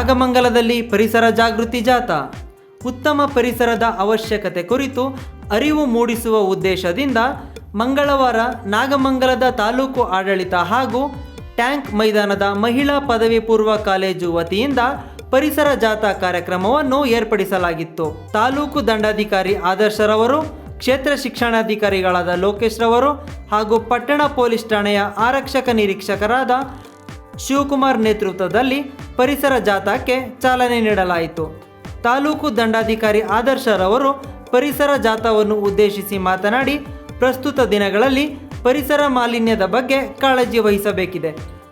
ನಾಗಮಂಗಲದಲ್ಲಿ ಪರಿಸರ ಜಾಗೃತಿ ಜಾಥಾ. ಉತ್ತಮ ಪರಿಸರದ ಅವಶ್ಯಕತೆ ಕುರಿತು ಅರಿವು ಮೂಡಿಸುವ ಉದ್ದೇಶದಿಂದ ಮಂಗಳವಾರ ನಾಗಮಂಗಲದ ತಾಲೂಕು ಆಡಳಿತ ಹಾಗೂ ಟ್ಯಾಂಕ್ ಮೈದಾನದ ಮಹಿಳಾ ಪದವಿ ಪೂರ್ವ ಕಾಲೇಜು ವತಿಯಿಂದ ಪರಿಸರ ಜಾಥಾ ಕಾರ್ಯಕ್ರಮವನ್ನು ಏರ್ಪಡಿಸಲಾಗಿತ್ತು. ತಾಲೂಕು ದಂಡಾಧಿಕಾರಿ ಆದರ್ಶರವರು ಕ್ಷೇತ್ರ ಶಿಕ್ಷಣಾಧಿಕಾರಿಗಳಾದ ಲೋಕೇಶ್ರವರು ಹಾಗೂ ಪಟ್ಟಣ ಪೊಲೀಸ್ ಠಾಣೆಯ ಆರಕ್ಷಕ ನಿರೀಕ್ಷಕರಾದ ಶಿವಕುಮಾರ್ ನೇತೃತ್ವದಲ್ಲಿ ಪರಿಸರ ಜಾಥಾಕ್ಕೆ ಚಾಲನೆ ನೀಡಲಾಯಿತು. ತಾಲೂಕು ದಂಡಾಧಿಕಾರಿ ಆದರ್ಶರವರು ಪರಿಸರ ಜಾಥಾವನ್ನು ಉದ್ದೇಶಿಸಿ ಮಾತನಾಡಿ, ಪ್ರಸ್ತುತ ದಿನಗಳಲ್ಲಿ ಪರಿಸರ ಮಾಲಿನ್ಯದ ಬಗ್ಗೆ ಕಾಳಜಿ ವಹಿಸಬೇಕಿದೆ.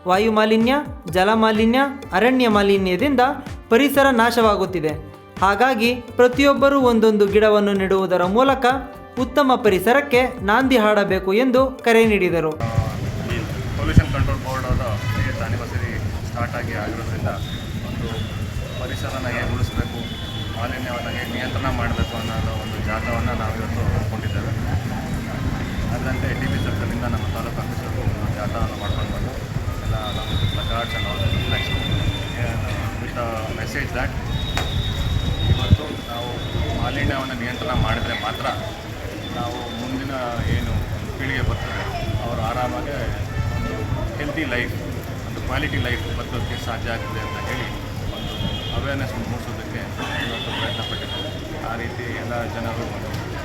ವಾಯು ಮಾಲಿನ್ಯ, ಜಲ ಮಾಲಿನ್ಯ, ಅರಣ್ಯ ಮಾಲಿನ್ಯದಿಂದ ಪರಿಸರ ನಾಶವಾಗುತ್ತಿದೆ. ಹಾಗಾಗಿ ಪ್ರತಿಯೊಬ್ಬರೂ ಒಂದೊಂದು ಗಿಡವನ್ನು ನೆಡುವುದರ ಮೂಲಕ ಉತ್ತಮ ಪರಿಸರಕ್ಕೆ ನಾಂದಿ ಹಾಡಬೇಕು ಎಂದು ಕರೆ ನೀಡಿದರು. ಆನಿವರ್ಸರಿ ಸ್ಟಾರ್ಟ್ ಆಗಿ ಆಗಿರೋದ್ರಿಂದ ಒಂದು ಪರಿಸರನ ಹೇಗೆ ಉಳಿಸ್ಬೇಕು, ಮಾಲಿನ್ಯವನ್ನು ಹೇಗೆ ನಿಯಂತ್ರಣ ಮಾಡಬೇಕು ಅನ್ನೋದು ಒಂದು ಜಾಥವನ್ನು ನಾವು ಇವತ್ತು ಹಮ್ಮಿಕೊಂಡಿದ್ದೇವೆ ಅದರಂತೆ ಡಿ ಬಿ ಸರ್ಕಲಿಂದ ನಮ್ಮ ತಾಲೂಕು ಆಫೀಸರು ಜಾಥವನ್ನು ಮಾಡ್ಕೊಂಡು ಬಂದು ಎಲ್ಲ ನಮ್ಮ ಪ್ಲಕಾರ್ಡ್ಸ್ ವಿತ್ ಮೆಸೇಜ್ ದ್ಯಾಟ್ ಇವತ್ತು ನಾವು ಮಾಲಿನ್ಯವನ್ನು ನಿಯಂತ್ರಣ ಮಾಡಿದರೆ ಮಾತ್ರ ನಾವು ಮುಂದಿನ ಏನು ಪೀಳಿಗೆ ಬರ್ತದೆ, ಅವರು ಆರಾಮಾಗಿ ಒಂದು ಹೆಲ್ತಿ ಲೈಫ್ ಕ್ವಾಲಿಟಿ ಲೈಫ್ ಬದಲೋಕ್ಕೆ ಸಾಧ್ಯ ಆಗ್ತದೆ ಅಂತ ಹೇಳಿ ಒಂದು ಅವೇರ್ನೆಸ್ ಮೂಡಿಸೋದಕ್ಕೆ ಇವತ್ತು ಪ್ರಯತ್ನ ಪಟ್ಟಿದ್ದೆ ಆ ರೀತಿ ಎಲ್ಲ ಜನರು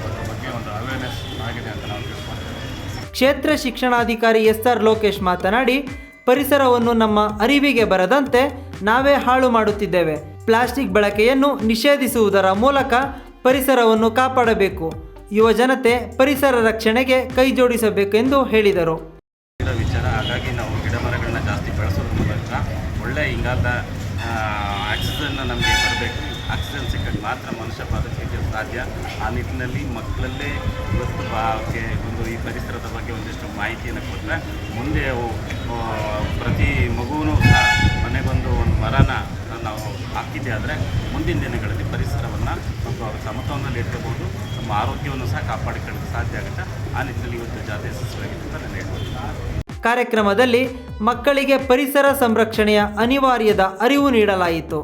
ಅದ್ರ ಬಗ್ಗೆ ಒಂದು ಅವೇರ್ನೆಸ್ ಆಗಿದೆ ಅಂತ ನಾವು ತಿಳ್ಕೊಂಡಿದ್ದೇವೆ. ಕ್ಷೇತ್ರ ಶಿಕ್ಷಣಾಧಿಕಾರಿ ಎಸ್ ಆರ್ ಲೋಕೇಶ್ ಮಾತನಾಡಿ, ಪರಿಸರವನ್ನು ನಮ್ಮ ಅರಿವಿಗೆ ಬರದಂತೆ ನಾವೇ ಹಾಳು ಮಾಡುತ್ತಿದ್ದೇವೆ. ಪ್ಲಾಸ್ಟಿಕ್ ಬಳಕೆಯನ್ನು ನಿಷೇಧಿಸುವುದರ ಮೂಲಕ ಪರಿಸರವನ್ನು ಕಾಪಾಡಬೇಕು. ಯುವ ಜನತೆ ಪರಿಸರ ರಕ್ಷಣೆಗೆ ಕೈ ಜೋಡಿಸಬೇಕೆಂದು ಹೇಳಿದರು. ಇರೋ ವಿಚಾರ, ಹಾಗಾಗಿ ನಾವು ಗಿಡ ಮರಗಳನ್ನ ಜಾಸ್ತಿ ಬೆಳೆಸೋದ್ರ ಮೂಲಕ ಒಳ್ಳೆ ಇಂಗಾಲದ ಆಕ್ಸಿಜನ್ ನಮಗೆ ಬರಬೇಕು. ಆಕ್ಸಿಜನ್ ಸಿಕ್ಕಕ್ಕೆ ಮಾತ್ರ ಮನುಷ್ಯ ಬದುಕಲಿಕ್ಕೆ ಸಾಧ್ಯ. ಆ ನಿಟ್ಟಿನಲ್ಲಿ ಮಕ್ಕಳಲ್ಲೇ ಇವತ್ತು ಅವಕ್ಕೆ ಒಂದು ಈ ಪರಿಸರದ ಬಗ್ಗೆ ಒಂದಿಷ್ಟು ಮಾಹಿತಿಯನ್ನು ಕೊಟ್ಟರೆ ಮುಂದೆ ಪ್ರತಿ ಮಗುವೂ ಸಹ ಮನೆಗೊಂದು ಒಂದು ಮರನ ನಾವು ಹಾಕಿದ್ದೆ ಆದರೆ ಮುಂದಿನ ದಿನಗಳಲ್ಲಿ ಪರಿಸರವನ್ನು ನಾವು ಸಮತೋಲನಲ್ಲಿ ಇಟ್ಕೋಬೋದು ನಮ್ಮ ಆರೋಗ್ಯವನ್ನು ಸಹ ಕಾಪಾಡಿಕೊಳ್ಳಲು ಸಾಧ್ಯ ಆಗುತ್ತೆ? ಆ ನಿಟ್ಟಿನಲ್ಲಿ ಇವತ್ತು ಜಾತಿ ಯಶಸ್ವಿಯಾಗಿದೆ ಅಂತ ನಾನು ಹೇಳ್ಬೋದು. ಕಾರ್ಯಕ್ರಮದಲ್ಲಿ ಮಕ್ಕಳಿಗೆ ಪರಿಸರ ಸಂರಕ್ಷಣೆಯ ಅನಿವಾರ್ಯದ ಅರಿವು ನೀಡಲಾಯಿತು.